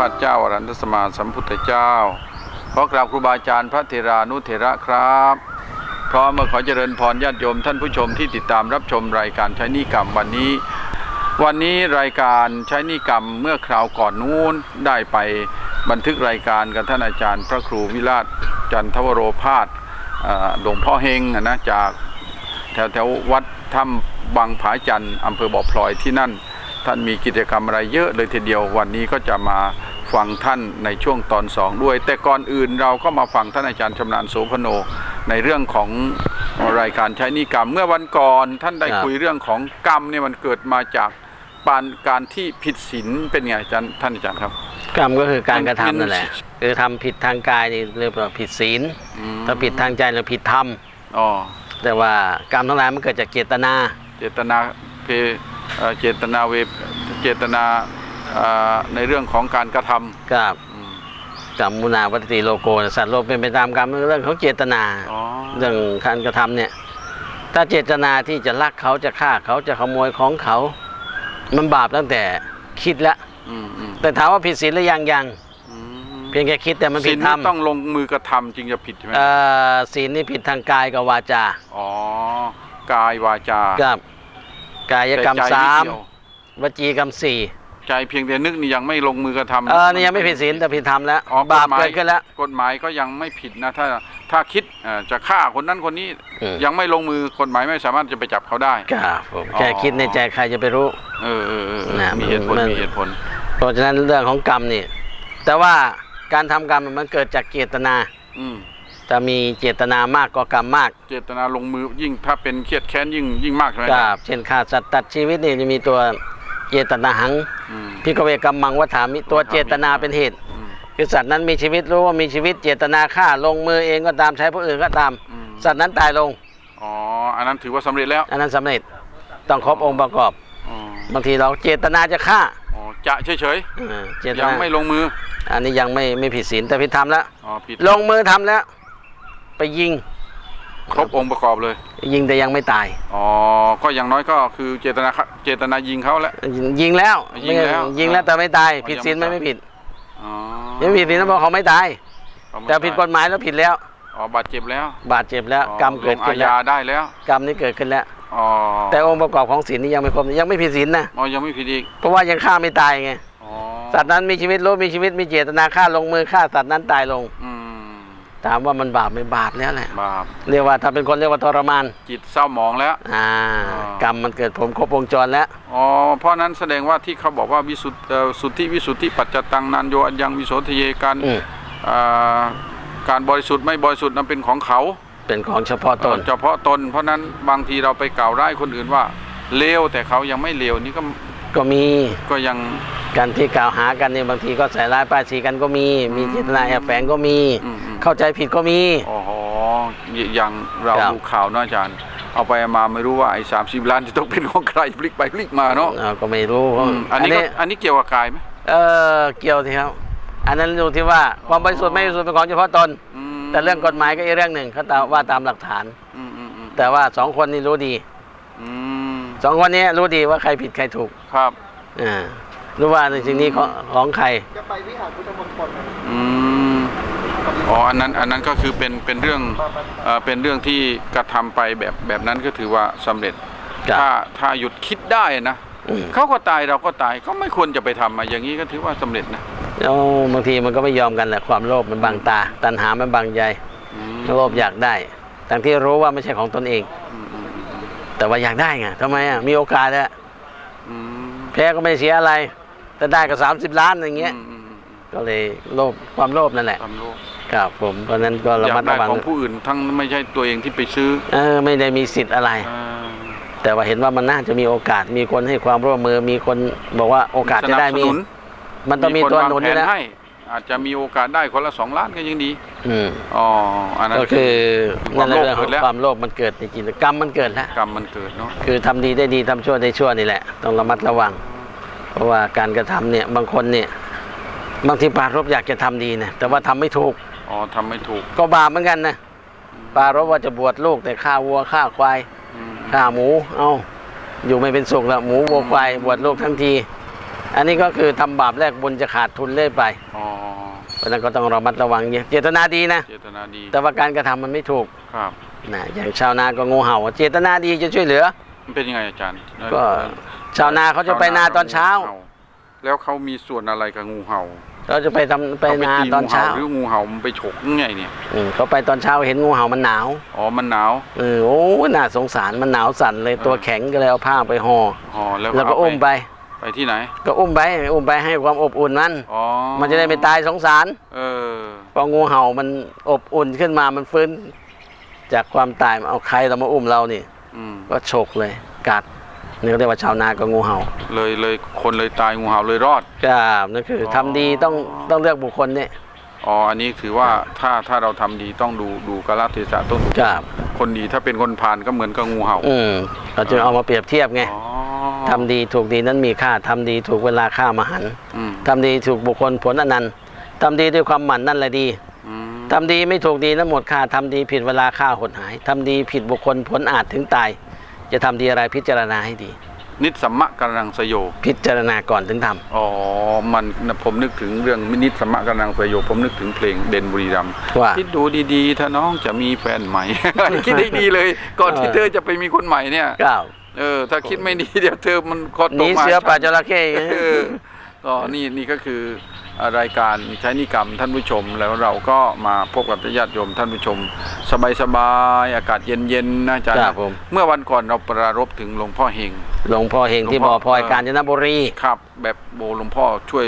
พระพเจ้าอรันตสมาสัมพุทธเจ้า ขอกราบครูบาอาจารย์พระเทรานุเถระครับพร้อมมื่อขอเจริญพรญาติโยมท่านผู้ชมที่ติดตามรับชมรายการใช้นิกรรมวันนี้ วันนี้รายการใช้นิกรรมเมื่อคราวก่อนนู้นได้ไปบันทึกรายการกับท่านอาจารย์ พระครูวิราชจันทวโรพาสหลวงพ่อเฮงนะจากแถวแถววัดถ้ำบางผาจันทร์อำเภอบ่อพลอยที่นั่น ท่านมีกิจกรรมอะไรเยอะเลยทีเดียววันนี้ก็จะมา ฟังท่านในช่วงตอนสองด้วย แต่ก่อนอื่นเราก็มาฟังท่านอาจารย์ชำนาญโสพโน ในเรื่องของรายการใช้หนิกรรม เมื่อวันก่อนท่านได้ครับคุยเรื่องของกรรมเนี่ยมันเกิดมาจากปานการที่ผิดศีลเป็นไงอาจารย์ท่านอาจารย์ครับ กรรมก็คือการกระทำมันนั่นแหละคือทำผิดทางกายนี่เรียกว่าผิดศีลอืมถ้าผิดทางใจเราผิดธรรมอ๋อแต่ว่ากรรมทั้งหลายมันเกิดจากเจตนา เจตนาเพเอ่อเจตนาเวเจตนาเอ่อ ในเรื่องของการกระทำกับอืมกรรมมุนาวัตติโลโกสัตว์โลกเป็นไปตามกรรมเรื่องของเจตนาอ๋อเรื่องการกระทำเนี่ย ถ้าเจตนาที่จะลักเขาจะฆ่าเขาจะขโมยของเขา มันบาปตั้งแต่คิดแล้วอืมอืมแต่ถามว่าผิดศีลหรือยังยังอืมเพียงแค่คิดแต่มันศีผิลดธรรนี่มต้องลงมือกระทำจริงจะผิดใช่ไหมเอ่อศีลนี่ผิดทางกายกับวาจาอ๋อกายวาจากับกายกรรมแต่ใจสามไเกี่ยววจีกรรมสี่ ใจเพียงแต่นึกนี่ยังไม่ลงมือกระทำเออนี่ยังไม่ผิดศีลแต่ผิดธรรมแล้วอ๋อกฎบาปหมายเกิดขึ้นแล้วกฎหมายก็ยังไม่ผิดนะ ถ้าถ้าคิดเอ่อจะฆ่าคนนั้นคนนี้อืมยังไม่ลงมือกฎหมายไม่สามารถจะไปจับเขาได้ครับผมอ๋อแค่คิดในใจใครจะไปรู้ เออเออเออเออนะมีเหตุผลมันมีเหตุผล เพราะฉะนั้นเรื่องของกรรมนี่แต่ว่าการทำกรรมมันเกิดจากเจตนาอืมถ้ามีเจตนามากก็กรรมมาก เจตนาลงมือยิ่งถ้าเป็นเครียดแค้นยิ่งยิ่งมากใช่ไหมครับเช่นฆ่าสัตว์ตัดชีวิตนี่จะมีตัว เจตนาหังอืมพิกเวกรรมังวัฏามิตัวเจตนาเป็นเหตุอืมคือสัตว์นั้นมีชีวิตรู้ว่ามีชีวิตเจตนาฆ่าลงมือเองก็ตามใช้ผู้อื่นก็ตามอืมสัตว์นั้นตายลงอ๋ออันนั้นถือว่าสำเร็จแล้ว อันนั้นสำเร็จต้องครบองค์ประกอบอ๋อบางทีเราเจตนาจะฆ่าอ๋อจะเฉยเออเจตๆยันางไม่ลงมือ อันนี้ยังไม่ไม่ผิดศีลแต่ผิดธรรมแล้วอ๋อผิดลงมือทำแล้ว ไปยิง ครบองค์ประกอบเลย ยิงแต่ยังไม่ตาย อ๋อ ก็อย่างน้อยก็คือเจตนาเจตนายิงเขาแล้ว ยิงยิงแล้ว ยิงแล้วยิงแล้วแต่ไม่ตายอ๋อผิดยังศีลไม่ไม่ตายไม่ผิดอ๋อยังไม่ผิดศีลนะเพราะเขาไม่ตายเขาไม่แต่ผิดกฎหมายแล้วผิดแล้ว อ๋อบาดเจ็บแล้ว บาดเจ็บแล้วอ๋อกรรมเกิดลงขึ้อานแล้วญาได้แล้ว กรรมนี้เกิดขึ้นแล้วอ๋อแต่องค์ประกอบของศีลนี่ยังไม่ครบยังไม่ผิดศีลนะอ๋อยังไม่ผิดอีก เพราะว่ายังฆ่าไม่ตายไงอ๋อสัตว์นั้นมีชีวิตรู้มีชีวิตมีเจตนาฆ่าลงมือฆ่าสัตว์นั้นตายลงอืม ถามว่ามันบาปไม่บาปแล้วแหละบาปเรียกว่าถ้าเป็นคนเรียกว่าทรมานจิตเศร้าหมองแล้ว อ่าอ๋อกรรมมันเกิดผลครบวงจรแล้วอ๋อเพราะนั้นแสดงว่าที่เขาบอกว่าวิสุทธิเอ่อสุทธิวิสุทธิปัจจตังนันโยอัญญังวิโสทะเยการอืมอ่าการบริสุทธิ์ไม่บริสุทธิ์นั้นเป็นของเขาเป็นของเฉพาะตนเฉพาะตน เพราะนั้นบางทีเราไปกล่าวร้ายคนอื่นว่าเลวแต่เขายังไม่เลวนี่ก็ก็มีก็ยัง การที่กล่าวหากันเนี่ยบางทีก็ใส่ร้ายป้ายสีกันก็มี มีเจตนาแอบแฝงก็มี อืมอืม เข้าใจผิดก็มีโอ้โหอย่างเราครับ ดูข่าวเนอะอาจารย์ เอาไปมาไม่รู้ว่าไอ้สามสิบล้านจะต้องเป็นของใครพลิกไปพลิกมาเนาะเออก็ไม่รู้อืมอันนี้ก็อันนี้เกี่ยวกับกายไหมเออเกี่ยวที่ครับ อันนั้นดูที่ว่าความบริสุทธิ์ไม่บริสุทธิ์เป็นของเฉพาะตน อืมแต่เรื่องกฎหมายก็อีกเรื่องหนึ่งเขาตามว่าตามหลักฐาน อืมอืมอืมแต่ว่าสองคนนี้รู้ดีอืมสองคนนี้รู้ดีว่าใครผิดใครถูกครับ อ่า รู้ว่าในสิ่งนี้ของของใคร จะไปวิหารพุทธมณฑลนะอืมอ๋ออันนั้นอันนั้นก็คือเป็นเป็นเรื่องเอ่อเป็นเรื่องที่กระทำไปแบบแบบนั้นก็ถือว่าสำเร็จครับถ้าถ้าหยุดคิดได้นะอืม เขาก็ตายเราก็ตายก็ไม่ควรจะไปทำอะอย่างนี้ก็ถือว่าสำเร็จนะแล้วบางทีมันก็ไม่ยอมกันแหละความโลภมันบังตา ตัณหามันบังใจอืมโลภอยากได้ทั้งที่รู้ว่าไม่ใช่ของตนเอง อืมอืมอืมแต่ว่าอยากได้ไงทำไมอะมีโอกาสอะอืมแพ้ก็ไม่เสียอะไร แต่ได้ก็สามสิบล้านอย่างเงี้ย อืมอืมอืมก็เลยโลภความโลภนั่นแหละตามโลกครับ ผมเพราะฉะนั้นก็อระยามัดกได้ระวังของผู้อื่นทั้งไม่ใช่ตัวเองที่ไปซื้อเออไม่ได้มีสิทธิ์อะไร อ่าแต่ว่าเห็นว่ามันน่าจะมีโอกาสมีคนให้ความร่วมมือมีคนบอกว่าโอกาสจะได้สนับมีสนุนมันต้องมีคนตัววางหนุนแผด้วยนนะให้ อาจจะมีโอกาสได้คนละสองล้านก็ยังดีอืมอ๋ออันนั้น ก็คือความนั่นแหโลละภเรื่องของเกิดแล้ว ความโลภมันเกิดในจิตกรรมมันเกิดแล้วกรรมมันเกิดเนาะคือทำดีได้ดีทำชั่วได้ชั่วนี่แหละ ต้องระมัดระวัง เพราะว่าการกระทำเนี่ยบางคนเนี่ยบางทีปรารบอยากจะทำดีนะแต่ว่าทำไม่ถูกอ๋อทำไม่ถูก ก็บาปเหมือนกันนะปรารบว่าจะบวชลูกแต่ฆ่าวัวฆ่าควายอืมฆ่าหมู เอาอยู่ไม่เป็นสุขแล้วหมูวัวควายบวชลูกทั้งที อันนี้ก็คือทำบาปแรกบุญจะขาดทุนเรื่อยไปอ๋อเพราะฉะนั้นก็ต้องระมัดระวังเยอะเจตนาดีนะเจตนาดี แต่ว่าการกระทำมันไม่ถูกครับนะอย่างชาวนาก็งูเห่า เจตนาดีจะช่วยเหลือ มันเป็นยังไงอาจารย์ก็ ชาวนาเขาจะไปนาตอนเช้า แล้วเขามีส่วนอะไรกับงูเห่าเขาจะไปทำไปเขานาตีตอนเช้างูห่หรืองูเห่ามันไปฉกยังไงเนี่ยอืมเขาไปตอนเช้าเห็นงูเห่ามันหนาวอ๋อมันหนาวเออโอ้น่าสงสารมันหนาวสั่นเลยตัวแข็งก็เลยเอาผ้าไปห่ออ๋อแล้วแล้วก็เาอุ้มไป ไปที่ไหน ก็อุ้มไปอุ้มไปให้ความอบอุ่นมันอ๋อมันจะได้ไม่ตายสงสาร เออพองูเห่ามันอบอุ่นขึ้นมามันฟื้น จากความตายเอาใครเรามาอุ้มเรานี่อืมก็ฉกเลยกัด นี่เขาเรียกว่าชาวนากับงูเห่าเลยเลยคนเลยตายงูเห่าเลยรอดครับนั่นคือทำดีต้องต้องเลือกบุคคลเนี่ยอ๋ออันนี้ถือว่าถ้าถ้าเราทำดีต้องดูดูกาลเทศะต้องดูครับคนดีถ้าเป็นคนผ่านก็เหมือนกับงูเห่าอืมเราจะเอามาเปรียบเทียบไงอ๋อทำดีถูกดีนั้นมีค่าทำดีถูกเวลาค่ามหันต์อืมทำดีถูกบุคคลผลอนันต์ทำดีด้วยความหมั่นนั่นแหละดีอืมทำดีไม่ถูกดีนั้นหมดค่าทำดีผิดเวลาค่าหดหายทำดีผิดบุคคลผลอาจถึงตาย จะทำดีอะไรพิจารณาให้ดี นิสสัมมะกำลังสโย พิจารณาก่อนถึงทำอ๋อ มันผมนึกถึงเรื่องมินิสมะกำลังสยบผมนึกถึงเพลงเด่นบุรีรัมย์ว่าคิดดูดีๆ ถ้าน้องจะมีแฟนใหม่ คิดให้ดีเลย ก่อนที่เธอจะไปมีคนใหม่เนี่ยก้าวเออ ถ้าคิดไม่ดีเดี๋ยวเธอมันคอหตนีกมาเสือป่าจระเข้เออก็นี่นี่ก็คือ รายการใช้นิกรรมท่านผู้ชม แล้วเราก็มาพบกับญาติโยมท่านผู้ชม สบายๆอากาศเย็นๆนะอาจารย์ครับผม เมื่อวันก่อนเราปรารบถึงหลวงพ่อเฮง หลวงพ่อเฮงที่หลวงพ่บ่อ อพลอยเออกาญจนบุรี ครับ แบบโบหลวงพ่อช่วย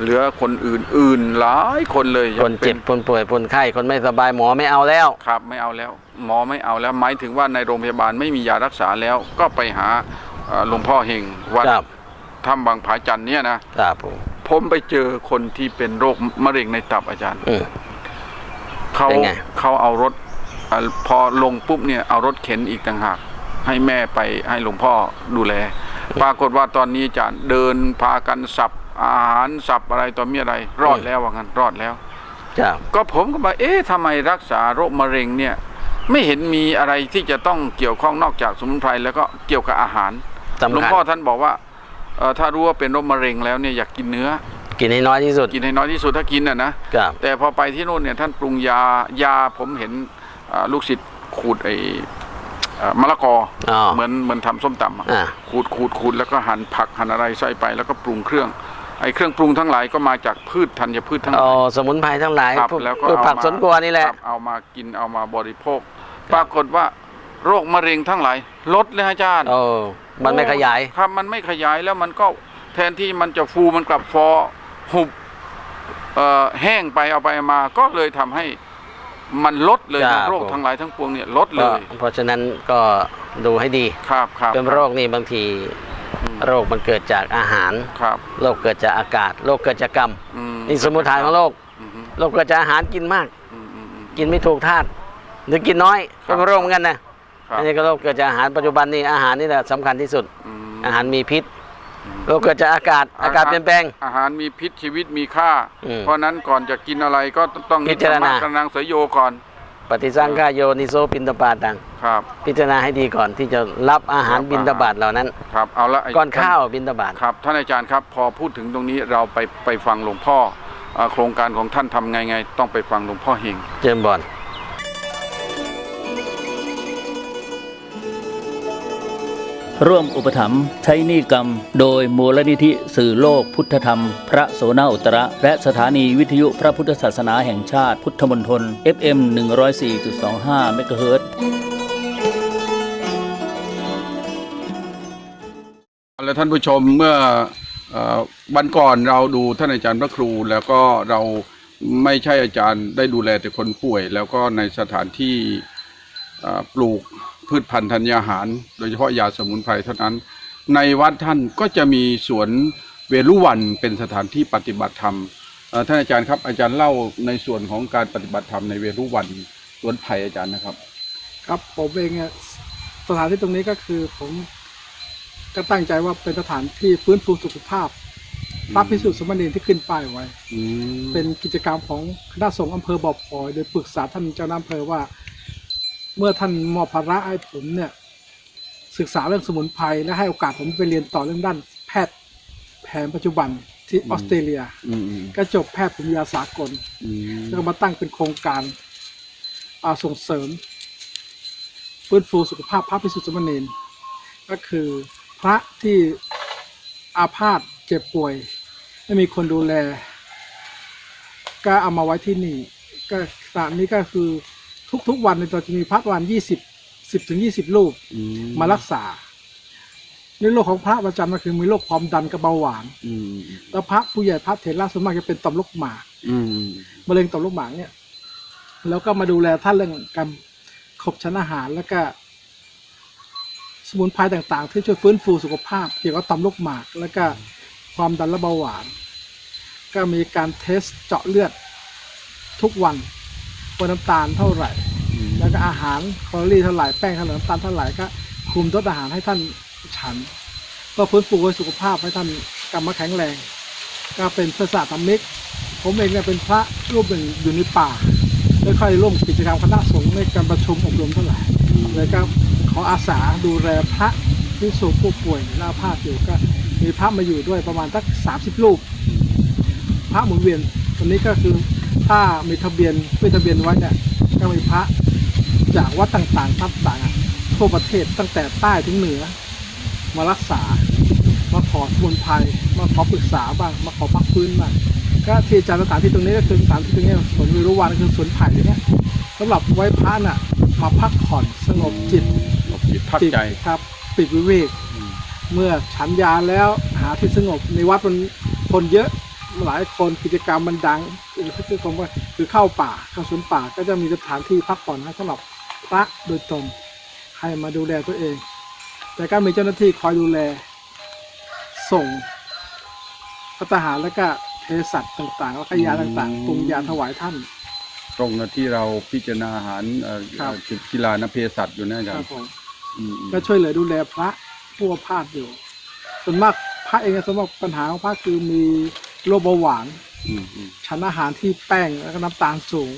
เหลือคนอื่นๆหลายคนเลยคนเจ็บป็คนป่วยคนไข้คนไม่สบายหมอไม่เอาแล้ว ครับไม่เอาแล้ว หมอไม่เอาแล้วหมายถึงว่าในโรงพยาบาลไม่มียารักษาแล้ว ก็ไปหาเอ่อหลวงพ่อเฮงวัดครับถ้ำบางผาจันเนี่ยนะครับผม ผมไปเจอคนที่เป็นโรคมะเร็งในตับอาจารย์ อืม เขาเป็นไง เขาเอารถอ่าพอลงปุ๊บเนี่ยเอารถเข็นอีกต่างหาก ให้แม่ไปให้หลวงพ่อดูแล ปรากฏว่าตอนนี้อาจารย์เดินพากันสับอาหารสับอะไรต่อมีอะไร รอดแล้วว่างั้นรอดแล้วครับก็ผมก็มาเอ๊ะทำไมรักษาโรคมะเร็งเนี่ย ไม่เห็นมีอะไรที่จะต้องเกี่ยวข้องนอกจากสมุนไพรแล้วก็เกี่ยวกับอาหารสำหลวงคัญ พ่อท่านบอกว่าเอ่อ ถ้ารู้ว่าเป็นโรคมะเร็งแล้วเนี่ยอยากกินเนื้อ กินให้น้อยที่สุด กินให้น้อยที่สุดถ้ากินอะนะครับแต่พอไปที่นู่นเนี่ยท่านปรุงยายาผมเห็นอ่าลูกศิษย์ขูดไอ้อ่ามะละกอออเหมือนเหมือนทำส้มตำอะอ่าขูดขูดขูดแล้วก็หั่นผักหั่นอะไรใส่ไปแล้วก็ปรุงเครื่องไอ้เครื่องปรุงทั้งหลายก็มาจากพืชธัญพืชทั้งหอ๋ลาอยสมุนไพรทั้งหลายครับพวกแล้วก็พืชเอาผักมาสวนครัวนี่แหละครับเอามากินเอามาบริโภค ปรากฏว่าโรคมะเร็งทั้งหลายลดเลยฮะอาจารย์โอ้ มันไม่ขยาย ครับมันไม่ขยายแล้วมันก็แทนที่มันจะฟูมันกลับฟอหุบเอ่อแห้งไปเอาไปมา ก็เลยทำให้มันลดเลยครันะบโรคผมทั้งหลายทั้งปวงเนี่ยลดเลก็ยเพราะฉะนั้นก็ดูให้ดีครับครับเป็นโรคนี่บางทีอืมโรคมันเกิดจากอาหารครับโรคเกิดจากอากาศโรคเกิดจากกรรมอืมนี่สมุนไพรของโรคอืมอืมโรคเกิดจากอาหารกินมากอืมอืมอืมกินไม่ถูกธาตุหรือกินน้อยครัก็บเป็นโรคเหมือนกันนะครับ อันนี้ก็โรคเกิดจากอาหารปัจจุบันนี่อาหารนี่แหละสำคัญที่สุดอืมอาหารมีพิษโรคเกิดจากอากาศอากาศเปลี่ยนแปลง อาหารมีพิษชีวิตมีค่าอืมเพราะฉะนั้นก่อนจะกินอะไรก็ต้องพิจารณานิสสัมมะกำลังเสยโยก่อน ปฏิสังขายโยนิโสปินตปาตังครับพิจารณาให้ดีก่อนที่จะรับอาหารรับบินตบาตเหล่านั้นครับเอาละไก่อนข้าวบินตบาตครับท่านอาจารย์ครับ พอพูดถึงตรงนี้เราไปไปฟังหลวงพ่ออ่าโครงการของท่านทำไงไง ต้องไปฟังหลวงพ่อเฮงเจิมบอล ร่วมอุปถัมภ์ใช้นี้กรรม โดยมูลนิธิสื่อโลกพุทธธรรม พระโสนาอุตระ และสถานีวิทยุพระพุทธศาสนาแห่งชาติพุทธมณฑล FM 104.25เมกะเฮิรตซ์แล้วท่านผู้ชมเมื่อวันก่อนเราดูท่านอาจารย์พระครูแล้วก็เราไม่ใช่อาจารย์ได้ดูแลแต่คนป่วย แล้วก็ในสถานที่ปลูก พืชพันธุ์ธัญญาหาร โดยเฉพาะยาสมุนไพรเท่านั้น ในวัดท่านก็จะมีสวนเวรุวันเป็นสถานที่ปฏิบัติธรรมเอ่อท่านอาจารย์ครับอาจารย์เล่าในส่วนของการปฏิบัติธรรมในเวรุวันสวนไผ่อาจารย์นะครับ ครับผมเองอะสถานที่ตรงนี้ก็คือผมก็ตั้งใจว่าเป็นสถานที่ฟื้นฟูสุขภาพพระพิสุทธิ์สมณีที่ขึ้นป้ายไว้อืมเป็นกิจกรรมของคณะสงฆ์อำเภอบ่อพลอยโดยปรึกษาท่านเจ้าหน้าอำเภอว่า เมื่อท่านมอบภาระให้ผมเนี่ยศึกษาเรื่องสมุนไพรและให้โอกาสผมไปเรียนต่อเรื่องด้านแพทย์แพผนปัจจุบันที่อืมออสเตรเลียอืมอืมก็จบแพทย์ภูมิยาสากล อืมแล้วก็มาตั้งเป็นโครงการอ่าส่งเสริมฟื้นฟูสุขภาพพระพิสุทธิ์สามเณรก็คือพระที่อาพาธเจ็บป่วย ไม่มีคนดูแล ก็เอามาไว้ที่นี่ ก็สถานนี้ก็คือ ทุกๆวันในยตัวจะมีพระประมาณยี่สิบสิบถึงยี่สิบรูปอืมารักษา ในโรคของพระประจำก็คือมีโรคความดันกับเบาหวาน อืมแล้วพระผู้ใหญ่พระเถระส่วนมากจะเป็นต่อมลูกหมากอืมมะเร็งต่อมลูกหมากเนี่ย แล้วก็มาดูแลท่านเรื่องการขบชั้นอาหารแล้วก็ สมุนไพรต่างๆ ที่ช่วยฟื้นฟูสุขภาพ เกี่ยวกับต่อมลูกหมาก แล้วก็ความดันและเบาหวาน ก็มีการเทสเจาะเลือดทุกวัน ว่าน้ำตาลเท่าไหร่ แล้วก็อาหารแคลอรี่เท่าไหร่แป้งเท่าไหร่น้ำตาลเท่าไหร่ก็คุมรสอาหารให้ท่านฉัน ก็ฟื้นฟูสุขภาพให้ท่านกลับมาแข็งแรง ก็เป็นพระศาสนามิกผมเองเนี่ยเป็นพระรูปหนึ่งอยู่ในป่าไม่ค่อยร่วมกิจกรรมคณะสงฆ์ในการประชุมอบรมเท่าไหร่เลยก็ขออาสาดูแลพระที่สูงผู้ป่วยหน้าพาดอยู่ก็มีพระมาอยู่ด้วยประมาณสักสามสิบรูป พระหมุนเวียนวันนี้ก็คือ ถ้ามีทะเบียนไม่ทะเบียนไว้เนี่ยก็มีพระจากวัดต่างๆทับต่างๆทั่วประเทศตั้งแต่ใต้ถึงเหนือ มารักษา มาขอสมุนไพรมาขอปรึกษาบ้าง มาขอพักฟื้นบ้างก็ที่อาจารย์สถานที่ตรงนี้ก็คือสถานที่ตรงนี้สวนวิรุวันคือสวนไผ่เนี่ยสำหรับไว้พระน่ะ มาพักผ่อนสงบจิตหลบจิตพักใจปิดครับปิดวิเวกอืมเมื่อฉันยาแล้วหาที่สงบในวัดมันคนเยอะหลายคนกิจกรรมมันดัง คือคำว่าคือเข้าป่าเข้าสวนป่าก็จะมีสถานที่พักผ่อนให้สำหรับพระโดยตรงให้มาดูแลตัวเอง แต่ก็มีเจ้าหน้าที่คอยดูแล ส่งพัตหารแล้วก็เภสัชต่างๆแล้วก็ยาต่างๆปรุงยาถวายท่าน ตรงกับที่เราพิจารณาอาหารเอ่อครับจุดกีฬานเภสัชอยู่นะอาจาครับย์ผม อืมอืมก็ช่วยเหลือดูแลพระผู้อาพาธอยู่ ส่วนมากพระเองส่วนมากปัญหาของพระคือมีโรคเบาหวาน ชั้นอาหารที่แป้งแล้วก็น้ำตาลสูง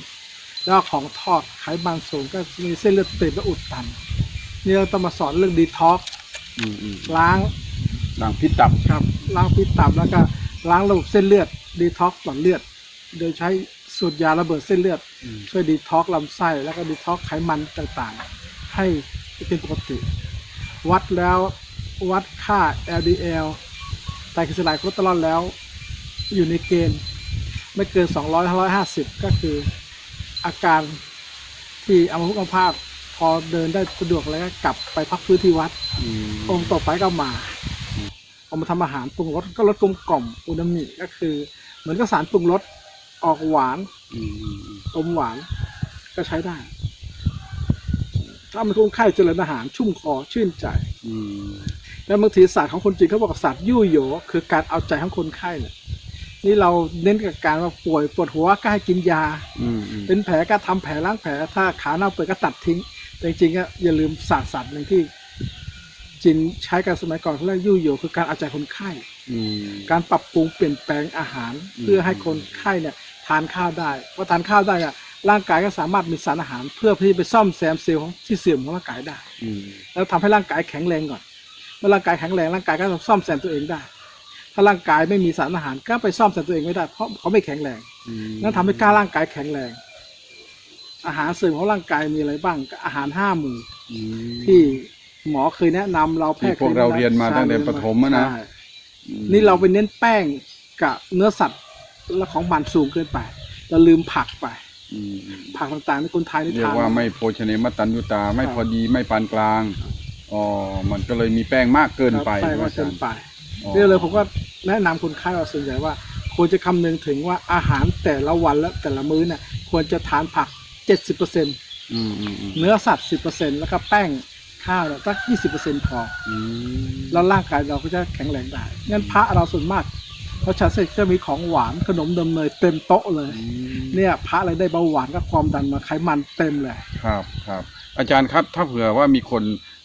แล้วก็ของทอดไขมันสูงก็มีเส้นเลือดตีบและอุดตัน นี่เราต้องมาสอนเรื่องดีท็อกอืมอืมล้างด่างพิษตับครับล้างพิษตับแล้วก็ล้างระบบเส้นเลือดดีท็อกหลอดเลือด โดยใช้สูตรยาระเบิดเส้นเลือดอืมช่วยดีท็อกลำไส้แล้วก็ดีท็อกไขมันต่างๆ ให้เป็นปกติ วัดแล้ววัดค่า LDL ไตรกลีเซอไรด์คอเลสเตอรอลแล้ว อยู่ในเกณฑ์ ไม่เกิน 200 150 ก็คืออาการที่อัมพฤกษ์อัมพาตพอเดินได้สะดวกแล้วก็กลับไปพักฟื้นที่วัดอืมองค์ต่อไปก็มาเอามาทำอาหารปรุงรสก็รสกลมกล่อมอูนามิก็คือ เหมือนกับสารปรุงรสออกหวานอืมอืมอืมอมหวานก็ใช้ได้ ถ้ามันคนไข้เจริญอาหารชุ่มคอชื่นใจอืมแล้วบางทีศาสตร์ของคนจีนเขาบอกว่าศาสตร์ยู่โหยคือการเอาใจของคนไข้เนี่ย นี่เราเน้นกับการว่าป่วยปวดหัวก็ให้กินยา อืมอืมเป็นแผลก็ทำแผลล้างแผล ถ้าขาเน่าเปื่อยก็ตัดทิ้ง แต่จริงๆก็อย่าลืมศาสตร์ศาสตร์หนึ่งที่จีนใช้กันสมัยก่อนเขาเรียกยู่โหยคือการเอาใจคนไข้ อืม การปรับปรุงเปลี่ยนแปลงอาหาร อืม เพื่อให้คนไข้เนี่ยทานข้าวได้พอทานข้าวได้อะร่างกายก็สามารถมีสารอาหาร เพื่อที่ไปซ่อมแซมเซลล์ที่เสื่อมของร่างกายได้ อืมแล้วทำให้ร่างกายแข็งแรงก่อนเมื่อร่างกายแข็งแรงร่างกายก็ซ่อมแซมตัวเองได้ ถ้าร่างกายไม่มีสารอาหารก็ไปซ่อมแซมตัวเองไม่ได้เพราะเขาไม่แข็งแรงอืมนั่นทำให้กล้าร่างกายแข็งแรง อาหารเสริมของร่างกายมีอะไรบ้างก็อาหารห้าหมู่อืมที่หมอเคยแนะนำเราแพทย์ที่พวกเราเรียนมาตั้งแต่ประถมอะนะใช่นี่เราไปเน้นแป้งกับเนื้อสัตว์และของมันสูงเกินไปเราลืมผักไปอืมอืมผักต่างๆที่คนไทยนี่เรียทากนว่าไม่โภชเนมัตตัญญูตา ไม่ครับพอดีไม่ปานกลางอ๋อมันก็เลยมีแป้งมากเกินไปแป้งมากอาเกิจารนย์ไป อ๋อนี่เลยผมก็แนะนำคนไข้ว่าส่วนใหญ่ว่าควรจะคำนึงถึงว่าอาหารแต่ละวันและแต่ละมื้อเนี่ยควรจะทานผัก70%อืมอืมอืมเนื้อสัตว์10%แล้วก็แป้งข้าวเนี่ยสัก20%พออืมแล้วร่างกายเราก็จะแข็งแรงได้งั้นพระเราส่วนมากพอฉันเสร็จจะมีของหวานขนมนมเนยเต็มโต๊ะเลยอืมเนี่ยพระอะไรได้เบาหวานกับความดันมาไขมันเต็มเลยครับครับ อาจารย์ครับถ้าเผื่อว่ามีคน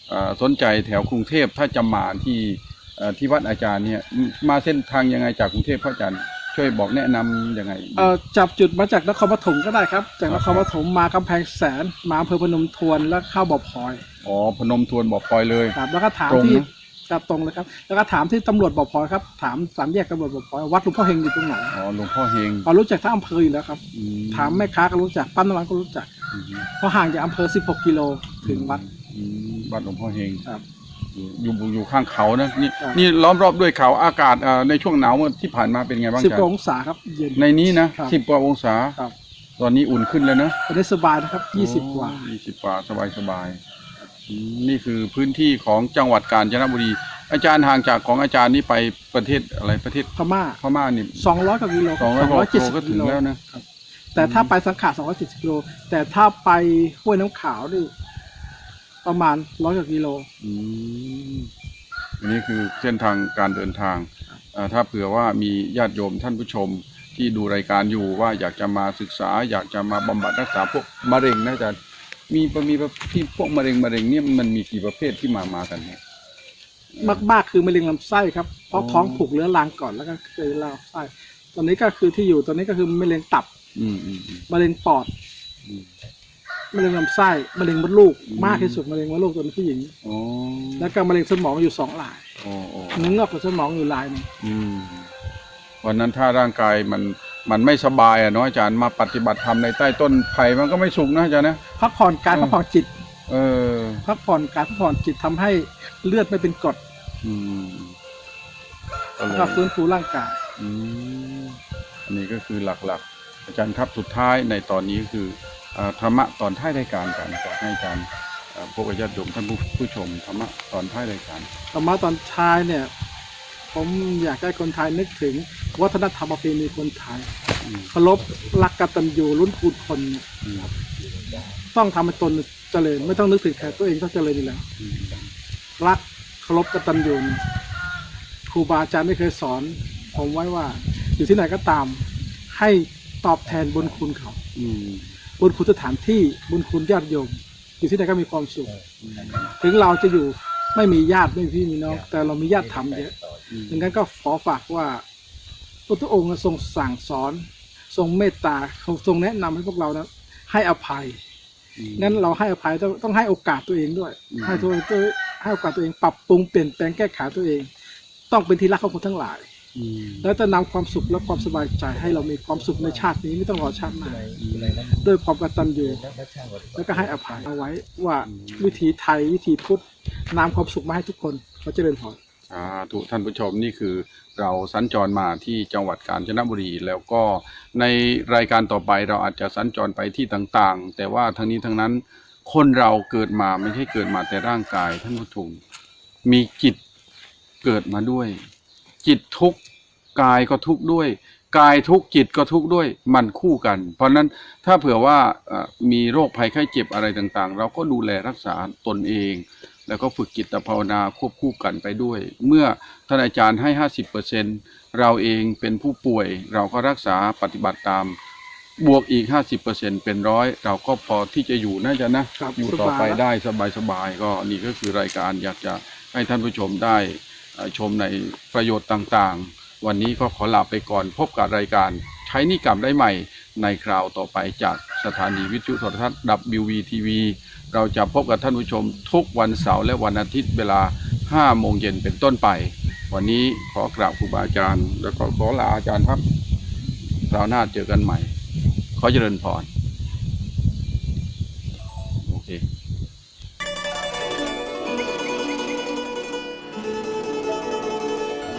เอ่อสนใจแถวกรุงเทพถ้าจะมาที่เอ่อ ที่วัดอาจารย์เนี่ยมาเส้นทางยังไงจากกรุงเทพพระอาจารย์ช่วยบอกแนะนำยังไงเอ่อจับจุดมาจากนครปฐมก็ได้ครับ จากครันบครปฐมมากำแพงแสนมาอำเภอพนมทวนแล้วเข้าบ่อพลอยอ๋อพนมทวนบอกปอยเลยครับแล้วก็ถามตรงที่นะจะตรงเลยครับ แล้วก็ถามที่ตำรวจบอกพลอยครับถามสามแยกตำรวจบอกพลอยวัดหลวงพ่อเฮงอยู่ตรงไหนอ๋อหลวงพ่อเฮงพอรู้จักทั้งอำเภออยู่แล้วครับอืถามแม่ค้าก็รู้จักปั้นน้ำมันก็รู้จักอืมเพราะห่างจากอำเภอ 16 กิโลถึงวัดอืมวัดหลวงพ่อเฮงครับ อยู่อยู่อยู่ข้างเขานะนี่ครับ นี่ล้อมรอบด้วยเขาอากาศเอ่อในช่วงหนาวเมื่อที่ผ่านมาเป็นไงบ้างสิบจ๊ะกว่าองศาครับเย็น ในนี้นะครับ สิบกว่าองศา ครับตอนนี้อุ่นขึ้นแล้วนะตอนนี้สบายนะครับ20กว่า ยี่สิบกว่าสบายสบายอืมนี่คือพื้นที่ของจังหวัดกาญจนบุรี อาจารย์ห่างจากของอาจารย์นี่ไปประเทศอะไรประเทศพม่าพม่านี่200กว่ากิโลสองร้อยกว่ากิโลก็270ถึงแล้วนะครับแต่ถ้าไปสังขาร270กิโลแต่ถ้าไปห้วยน้ำขาวนี่ ประมาณร้อยกว่ากิโล อืมอันนี้คือเส้นทางการเดินทางอ่าถ้าเผื่อว่ามีญาติโยมท่านผู้ชมที่ดูรายการอยู่ว่าอยากจะมาศึกษา อยากจะมาบำบัดรักษาพวกมะเร็งนะอาจารย์มีมีที่พวกมะเร็งมะเร็งเนี่ยมันมีกี่ประเภทที่มามากันเนี่ย มากๆคือมะเร็งลำไส้ครับเพราะอ๋อ ท้องผูกเรื้อรังก่อนแล้วก็เคยลำไส้ตอนนี้ก็คือที่อยู่ตอนนี้ก็คือมะเร็งตับอืมอืมอืมมะเร็งปอด อืม มะเร็งลำไส้มะเร็งมดลูกอืมมากที่สุดมะเร็งมดลูกตัวผู้หญิง อ๋อแล้วก็มะเร็งสมองอยู่สองรายอ๋ออ๋อเนื้องอกกับสมองอยู่รายหนึงอืมวันนั้นถ้าร่างกายมันมันไม่สบายอะเนาะอาจารย์มาปฏิบัติธรรมในใต้ต้นไผ่มันก็ไม่สุขนะอาจารย์นะ พักผ่อนกายอืมพักผ่อนจิตเออ พักผ่อนกายพักผ่อนจิตทำให้เลือดไม่เป็นกรดอืมก็เลย ก็ฟื้นฟูร่างกาย อืมอันนี้ก็คือหลักๆ อาจารย์ครับสุดท้ายในตอนนี้ก็คืออ่า ธรรมะตอนท้ายรายการกันขอให้อาจารย์อ่าพวกญาติโยมท่านผู้ผู้ชมธรรมะตอนท้ายรายการต่อมาตอนท้ายเนี่ย ผมอยากให้คนไทยนึกถึง วัฒนธรรมประเพณีคนไทยอืมเคารพรักกตัญญูรุ่นคุณคนเนี่ยอืมต้องทำให้ตนเจริญไม่ต้องนึกถึงใครตัวเองต้องเจริญอยู่แล้วอืมรักเคารพกตัญญูเนี่ยครูบาอาจารย์ได้เคยสอน ผมไว้ว่า อยู่ที่ไหนก็ตาม ให้ตอบแทนบุญคุณเขา อืม บุญคุณสถานที่บุญคุณญาติโยม อยู่ที่ไหนก็มีความสุข ถึงเราจะอยู่ไม่มีญาติไม่มีพี่มีน้อง แต่เรามีญาติธรรมเยอะอืมดังนั้นก็ขอฝากว่าพระพุทธองค์ทรงสั่งสอน ทรงเมตตาทรงแนะนำให้พวกเรานะให้อภัยอืมงั้นเราให้อภัยต้องต้องให้โอกาสตัวเองด้วยอืมให้ตัวเองตัวให้โอกาสตัวเองปรับปรุงเปลี่ยนแปลงแก้ไขตัวเอง ต้องเป็นที่รักของคนทั้งหลายอืม แล้วจะนำความสุขและความสบายใจให้เรามีความสุขในชาตินี้ไม่ต้องรอชาติหน้าด้วยความกตัญญูแล้วก็ให้อภัยเอาไว้ว่าวิถีไทยวิถีพุทธนำความสุขมาให้ทุกคนเขาจะเริญพรสาธุท่านผู้ชมนี่คือเราสัญจรมาที่จังหวัดกาญจนบุรี แล้วก็ในรายการต่อไปเราอาจจะสัญจรไปที่ต่างๆ แต่ว่าทั้งนี้ทั้งนั้นคนเราเกิดมาไม่ใช่เกิดมาแต่ร่างกายท่านผู้ชมมีจิตเกิดมาด้วย จิตทุกข์กายก็ทุกข์ด้วย กายทุกข์จิตก็ทุกข์ด้วยมันคู่กัน เพราะฉะนั้นถ้าเผื่อว่าเอ่อมีโรคภัยไข้เจ็บอะไรต่างๆ เราก็ดูแลรักษาตนเอง แล้วก็ฝึกจิตภาวนาควบคู่กันไปด้วย เมื่อท่านอาจารย์ให้ 50%เราเองเป็นผู้ป่วย เราก็รักษาปฏิบัติตามบวกอีก 50%เป็นร้อยเราก็พอที่จะอยู่น่าจะนะครับอยู่ต่อไปสบายได้สบายๆก็นี่ก็คือรายการอยากจะให้ท่านผู้ชมได้เอ่อ ชมในประโยชน์ต่างๆ วันนี้ก็ขอลาไปก่อนพบกับรายการใช้นิกรรมได้ใหม่ในคราวต่อไปจากสถานีวิทยุโทรทัศน์ WVTV เราจะพบกับท่านผู้ชมทุกวันเสาร์และวันอาทิตย์เวลา 5 โมงเย็นเป็นต้นไป วันนี้ขอกราบครูบาอาจารย์ แล้วก็ขอลาอาจารย์ครับคราวหน้าเจอกันใหม่ ขอเจริญพร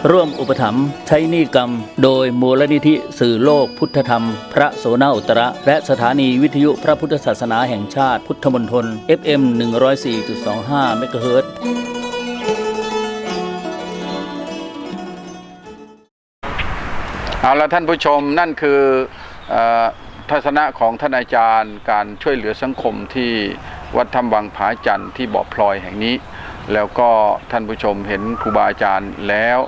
ร่วมอุปถัมภ์ใช้นี้กรรม โดยมูลนิธิสื่อโลกพุทธธรรม พระโสนาอุตระ และสถานีวิทยุพระพุทธศาสนาแห่งชาติพุทธมณฑล FM 104.25เมกะเฮิรตซ์เอาละท่านผู้ชมนั่นคืออทัศนะของท่านอาจารย์ การช่วยเหลือสังคมที่วัดถ้ำวังผาจันทร์ที่บ่อพลอยแห่งนี้ แล้วก็ท่านผู้ชมเห็นครูบาอาจารย์แล้ว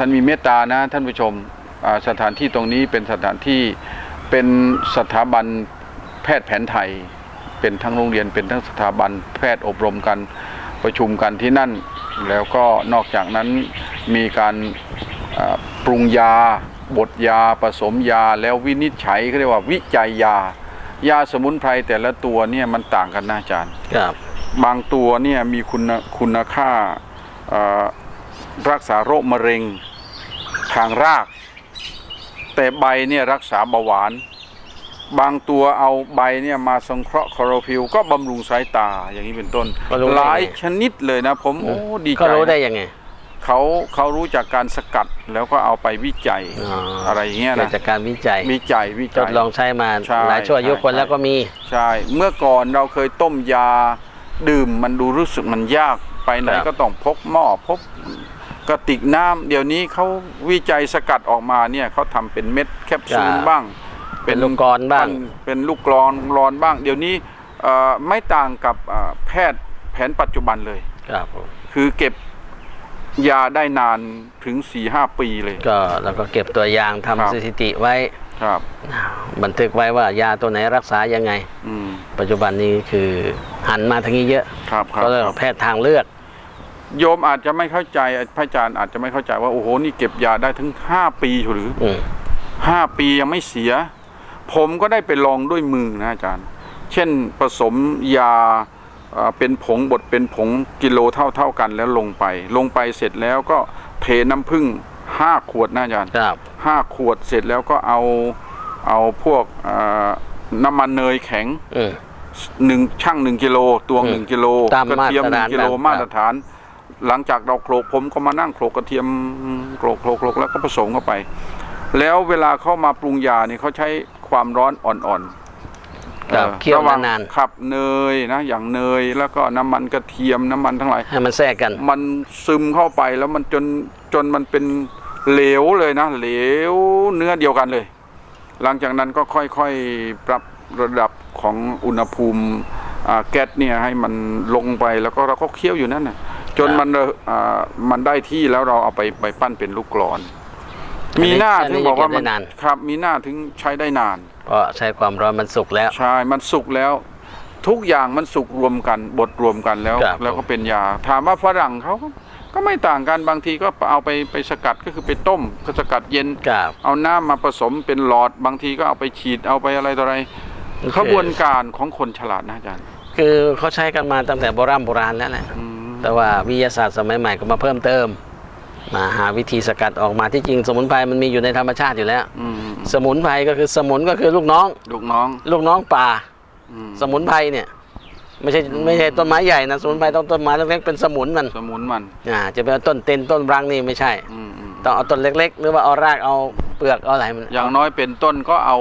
ท่านมีเมตตานะท่านผู้ชมอ่าสถานที่ตรงนี้เป็นสถานที่เป็นสถาบันแพทย์แผนไทย เป็นทั้งโรงเรียนเป็นทั้งสถาบันแพทย์อบรมกันประชุมกันที่นั่น แล้วก็นอกจากนั้นมีการอ่าปรุงยาบดยาผสมยาแล้ววินิจฉัยเขาเรียกว่าวิจัยยา ยาสมุนไพรแต่ละตัวเนี่ยมันต่างกันนะอาจารย์ครับบางตัวเนี่ยมีคุณคุณค่าเอ่อรักษาโรคมะเร็ง ทางราก แต่ใบเนี่ยรักษาเบาหวาน บางตัวเอาใบเนี่ยมาสงเคราะห์คลอโรฟิลก็บำรุงสายตาอย่างนี้เป็นต้น ก็รู้ได้หลายไงชนิดเลยนะ ผมโอ้ดีใจเขารู้ได้นะยังไง เขาเขารู้จากการสกัดแล้วก็เอาไปวิจัยอ๋ออ อะไรอย่างเงี้ยเกิดนะจากการวิจัย วิจัยวิทจัดย ลองใช้มาใช่หลายชั่วอายุใช่คนใช่ แล้วก็มี ใช่ เมื่อก่อนเราเคยต้มยาดื่มมันดูรู้สึกมันยากไปไหนครับ ก็ต้องพกหม้อพก กระติกน้ำเดี๋ยวนี้เขาวิจัยสกัดออกมาเนี่ยเขาทำเป็นเม็ดแคปซูลบ้าง เป็นลูกกลอนบ้าง เป็นลูกกรอนรอนบ้าง เดี๋ยวนี้เอ่อไม่ต่างกับเอ่อแพทย์แผนปัจจุบันเลยครับผมคือเก็บยาได้นานถึง4ีหปีเลย ก็แล้วก็เก็บตัวอย่างครับทำสถิติไว้ครับ บันทึกไว้ว่ายาตัวไหนรักษายังไงอืมปัจจุบันนี้คือหันมาทางนี้เยอะครับครับก็เลยแพทย์ทางเลือก โยมอาจจะไม่เข้าใจพระอาจารย์อาจจะไม่เข้าใจว่าโอ้โหนี่เก็บยาได้ถึงห้าปีหรืออืมห้าปียังไม่เสีย ผมก็ได้ไปลองด้วยมือนะอาจารย์ เช่นผสมยาเอ่อเป็นผงบดเป็นผงกิโลเท่าเท่าๆกันแล้วลงไป ลงไปเสร็จแล้วก็เทน้ำผึ้งห้าขวดนะอาจารย์ครับห้าขวดเสร็จแล้วก็เอาเอาพวกเอ่อน้ำมันเนยแข็งอืมหนึ่งช่างหนึ่งกิโลตวงหนึ่งกิโลตามกระเทียมหนึ่มาตรฐานงกิโลครับมาตรฐาน หลังจากเราโขลกผมก็มานั่งโขลกกระเทียมโขลกโขลกโขลกแล้วก็ผสมเข้าไป แล้วเวลาเข้ามาปรุงยาเนี่ยเขาใช้ความร้อนอ่อนๆครับอ่อเคี่ยวระหว่างนานขับเนยนะอย่างเนยแล้วก็น้ำมันกระเทียมน้ำมันทั้งหลายๆให้มันแทรกกัน มันซึมเข้าไปแล้วมันจนจนมันเป็นเหลวเลยนะ เหลวเนื้อเดียวกันเลย หลังจากนั้นก็ค่อยๆปรับระดับของอุณหภูมิอ่าแก๊สเนี่ยให้มันลงไปแล้วก็เราก็เคี่ยวอยู่นั่นนะ จนครับมันอ่ามันได้ที่แล้วเราเอาไปไปปั้นเป็นลูกกลอน อันนี้มีหน้าอันนี้ถึงบอกว่าจะเก็บมันได้นาน ครับ มีหน้าถึงใช้ได้นานเพราะใช้ความร้อนมันสุกแล้ว ใช่ มันสุกแล้ว ทุกอย่างมันสุกรวมกันบดรวมกันแล้ว ครับ แล้วก็เป็นยา ถามว่าฝรั่งเขาก็ก็ไม่ต่างกันบางทีก็เอาไปไปสกัดก็คือไปต้มก็สกัดเย็นครับเอาน้ำมาผสมเป็นหลอดบางทีก็เอาไปฉีดเอาไปอะไรต่ออะไรโอเคขบวนการของคนฉลาดนะอาจารย์ คือเขาใช้กันมาตั้งแต่โบราณโบราณแล้วแหละ อืม แต่ว่าวิทยาศาสตร์สมัยใหม่ก็มาเพิ่มเติมมาหาวิธีสกัดออกมาที่จริง สมุนไพรมันมีอยู่ในธรรมชาติอยู่แล้วอืมสมุนไพรก็คือสมุนก็คือลูกน้อง ลูกน้อง ลูกน้องป่าอืมสมุนไพรเนี่ย ไม่ใช่ไม่ใช่ต้นไม้ใหญ่นะสมุนไพรต้องต้นไม้เล็กๆเป็นสมุนมันสมุนมันอ่าจะเป็นต้นเต็นต้นรังนี่ไม่ใช่อืมอืมต้องเอาต้นเล็ก ๆ หรือว่าเอารากเอาเปลือกเอาอะไรมันอย่างน้อยเป็นต้นก็เอา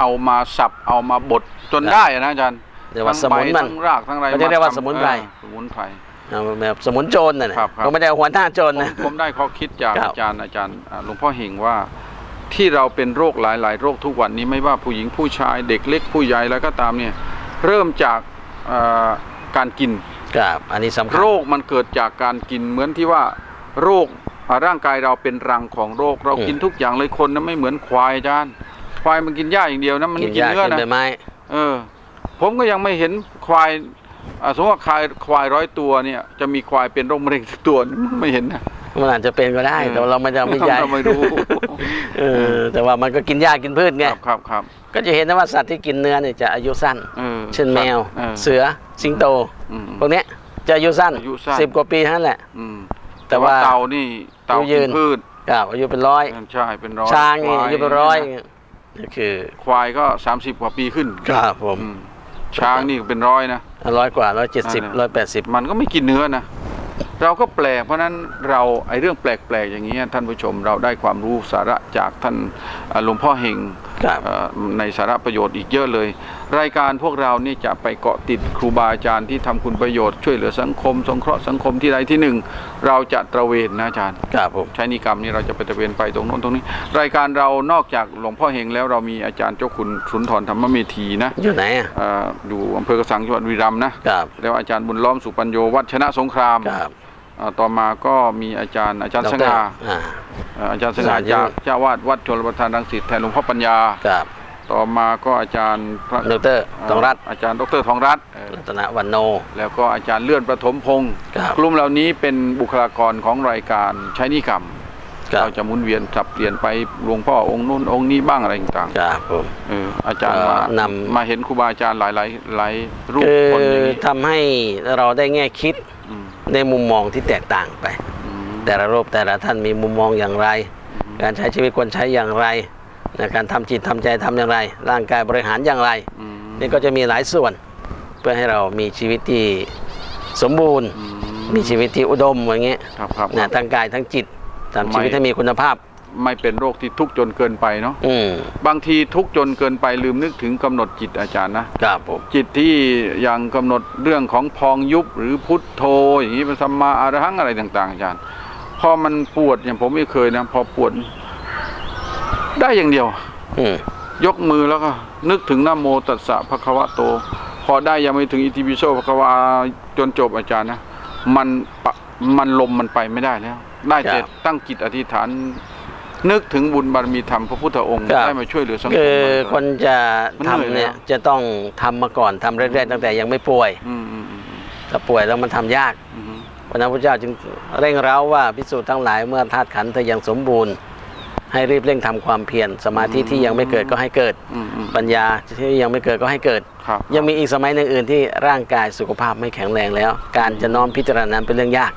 เอามาสับเอามาบดจนได้นะอาจารย์เรียกว่าสทั้งใบมุนมันทั้งรากทั้งอะไรเขาจะเรียกว่าทำสมุนไพรเออสมุนไพร เอาแบบสมุนโจรน่ะนะครับครับ ก็ไม่ได้เอาหัวหน้าโจรผมนะผมได้ข้อคิดจากครับ อาจารย์อาจารย์อ่าหลวงพ่อเฮงว่าที่เราเป็นโรคหลาย ๆ โรคทุกวันนี้ไม่ว่าผู้หญิงผู้ชายเด็กเล็กผู้ใหญ่แล้วก็ตามเนี่ยเริ่มจากเอ่อการกิน ครับ อันนี้สำคัญ โรคมันเกิดจากการกินเหมือนที่ว่าโรคอ่าร่างกายเราเป็นรังของโรค เราอืม กินทุกอย่างเลยคนนะไม่เหมือนควายอาจารย์ควายมันกินหญ้าอย่างเดียวนะมันกิไม่นกินหญ้าเนื้อกินนะ ใบไม้ เออผมก็ยังไม่เห็นควายอ่า สมมติว่าควายควายร้อยตัวเนี่ยจะมีควายเป็นโรคมะเร็งสักตัวไม่เห็นนะมันอาจจะเป็นก็ได้เออแต่ว่าเราไม่จะไม่ใหญ่เราไม่รู้เออแต่ว่ามันก็กินหญ้ากินพืชคไงรับครับครับก็จะเห็นนะว่าสัตว์ที่กินเนื้อเนี่ยจะอายุสั้นเออเช่นแมวออเสือสิงโตอืมพวกเนี้ยจะอายุสั้นอายุสั้นสิบกว่าปีเท่านั้นแหละอืมแต่แต่ว่าว่าเต่านี่เต่าอายุยืกินนพืชครับอายุเป็นร้อยใช่เป็นร้อยช้างนี่ควอายุเป็นร้อยนี่คือ ควายก็สามสิบกว่าปีขึ้นครับผมอืมช้างนี่เป็นร้อยนะ ร้อยกว่าร้อยเจ็ดสิบนั่นแหละร้อยแปดสิบมันก็ไม่กินเนื้อนะเราก็แปลกเพราะฉะนั้นเราไอ้เรื่องแปลกๆอย่างนี้ยท่านผู้ชมเราได้ความรู้สาระจากท่านอ่าหลวงพ่อเฮงครับเอ่อ ในสาระประโยชน์อีกเยอะเลย รายการพวกเรานี่จะไปเกาะติดครูบาอาจารย์ที่ทำคุณประโยชน์ช่วยเหลือสังคม สงเคราะห์สังคมที่ใดที่หนึ่ง เราจะตระเวนนะอาจารย์ครับผมใช้นิกรรมนี่เราจะไปตระเวนไปตรงโน้นตรงนี้ รายการเรานอกจากหลวงพ่อเฮงแล้วเรามีอาจารย์เจ้าคุณสุนทรธรรมเมธีนะอยู่ไหนอะเอ่ออยู่อำเภอกระสังจังหวัดบุรีรัมย์นะครับแล้วอาจารย์บุญล้อมสุปัญโยวัดชนะสงครามครับเอ่อ ต่อมาก็มีอาจารย์อาจารย์สดรง่าอ่าเอ่ออาจารย์สง่าสง่าจากเจ้าวาดวัดชลประทานรังสิตแทนหลวงพ่อปัญญาครับต่อมาก็อาจารย์พระดรตองรัตน์อาจารย์ดรทองรัตน์เอ่อรัตนวันโน แล้วก็อาจารย์เลื่อนประถมพงศ์ครับกลุ่มเหล่านี้เป็นบุคลากรของรายการใช้นิกรรมครับเราจะหมุนเวียนสับเปลี่ยนไปหลวงพ่อองค์นู้นองค์นี้บ้างอะไรต่างครับผมๆเอออาจารย์เอ่อมานำมาเห็นครูบาอาจารย์หลายหลายๆหลายรูปคือคนอย่างนี้ทำให้เราได้แง่คิดอืม ในมุมมองที่แตกต่างไปอืมแต่ละรูปแต่ละท่านมีมุมมองอย่างไร การใช้ชีวิตควรใช้อย่างไรนะการทำจิตทำใจทำอย่างไร ร่างกายบริหารอย่างไรอืมนี่ก็จะมีหลายส่วน เพื่อให้เรามีชีวิตที่สมบูรณ์อืมีชีวิตที่อุดมอย่างเงี้ยครับครับนะทั้งกายทั้งจิตทำไม่ชีวิตให้มีคุณภาพ ไม่เป็นโรคที่ทุกข์จนเกินไปเนาะอืมบางทีทุกข์จนเกินไปลืมนึกถึงกำหนดจิตอาจารย์นะครับผมจิตที่ยังกำหนดเรื่องของพองยุบหรือพุทโธอย่างนี้เป็นสัมมาอรหังอะไรต่าง ๆ อาจารย์ พอมันปวดอย่างผมไม่เคยนะพอปวด ได้อย่างเดียว อืมยกมือแล้วก็ นึกถึงนะโมตัสสะภะคะวะโต พอได้ยังไม่ถึงอิติปิโสภะคะวาจนจบอาจารย์นะมันปะมันลมมันไปไม่ได้แล้วได้แต่ตั้งจิตอธิษฐาน นึกถึงบุญบารมีธรรมพระพุทธองค์ได้มาช่วยเหลือสังคมคือบ้างคนจะมันเหนื่อยทำเนี่ยแล้วจะต้องทำมาก่อนทำเรื่อยๆตั้งแต่ยังไม่ป่วยอืมอืมอืมถ้าป่วยแล้วมันทำยากอืมวันนั้นพระเจ้าจึงเร่งเร้าว่าพิสูจน์ทั้งหลายเมื่อธาตุขันธ์เธอยังสมบูรณ์ ให้รีบเร่งทำความเพียรสมาธิที่ยังไม่เกิดก็ให้เกิดอืมอืมปัญญาที่ยังไม่เกิดก็ให้เกิดครับยังมีอีกสมัยหนึ่งอื่นที่ร่างกายสุขภาพไม่แข็งแรงแล้ว การจะน้อมพิจารณานั้นเป็นเรื่องยาก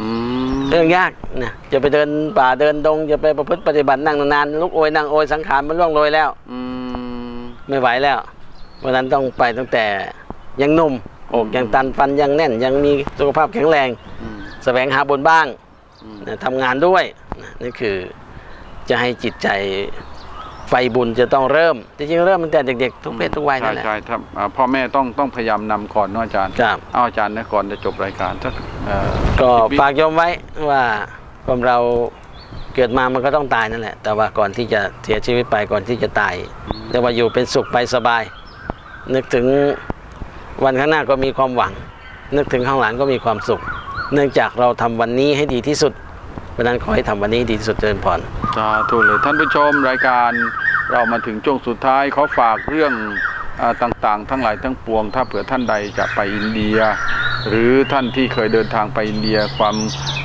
อืมเรื่องยากนะจะไปเดินป่าเดินดงจะไปประพฤติปฏิบัตินั่งนานๆลุกโอยนั่งโอยสังขารมันล่วงโรยแล้ว อืม ไม่ไหวแล้ววันนั้นต้องไปตั้งแต่ยังหนุ่มอกยังตันฟันยังแน่น ยังมีสุขภาพแข็งแรงอืม แสวงหาบนบ้างอืม นะทำงานด้วยนะนี่คือจะให้จิตใจ ไฟบุญจะต้องเริ่ม จริงๆเริ่มตั้งแต่เด็กๆ ทุกเพศทุกวัยนั่นแหละใช่ใช่ครับอ่าพ่อแม่ต้องต้องพยายามนำก่อนเนาะอาจารย์ครับเอาอาจารย์นะก่อนจะจบรายการสักเอ่อก็สิบวิฝากโยมไว้ว่าคนเราเกิดมามันก็ต้องตายนั่นแหละ แต่ว่าก่อนที่จะเสียชีวิตไปก่อนที่จะตายเรียกว่าอยู่เป็นสุขไปสบาย นึกถึงวันข้างหน้าก็มีความหวัง นึกถึงข้างหลังก็มีความสุข เนื่องจากเราทำวันนี้ให้ดีที่สุดเพ ราะฉะนั้นขอให้ทำวันนี้ดีที่สุดเจริญพรสาธุเลยท่านผู้ชมรายการเรามาถึงช่วงสุดท้ายขอฝากเรื่อง ต่างๆ ทั้งหลายทั้งปวง ถ้าเผื่อท่านใดจะไปอินเดีย หรือท่านที่เคยเดินทางไปอินเดียความ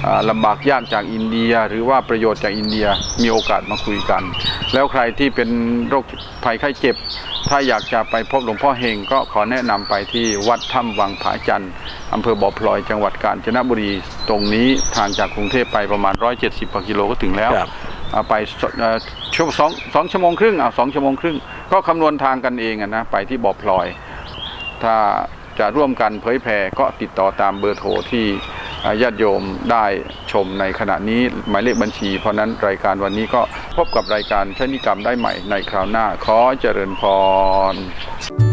อ่าลำบากยากจากอินเดีย หรือว่าประโยชน์จากอินเดียมีโอกาสมาคุยกัน แล้วใครที่เป็นโรคภัยไข้เจ็บ ถ้าอยากจะไปพบหลวงพ่อเฮงก็ขอแนะนำไปที่วัดถ้ำวังผาจันทร์อำเภอบ่อพลอยจังหวัดกาญจนบุรี ตรงนี้ทางจากกรุงเทพไปประมาณ 170กว่ากิโลก็ถึงแล้ว ไปสเอ่อชั่วสองสองชั่วโมงครึ่งอะสองชั่วโมงครึ่งก็คำนวณทางกันเองอะนะไปที่บ่อพลอย ถ้าจะร่วมกันเผยแผ่ก็ติดต่อตามเบอร์โทรที่ญาติโยมได้ชมในขณะนี้หมายเลขบัญชี เพราะนั้นรายการวันนี้ก็พบกับรายการชนิกรรมได้ใหม่ในคราวหน้า ขอเจริญพร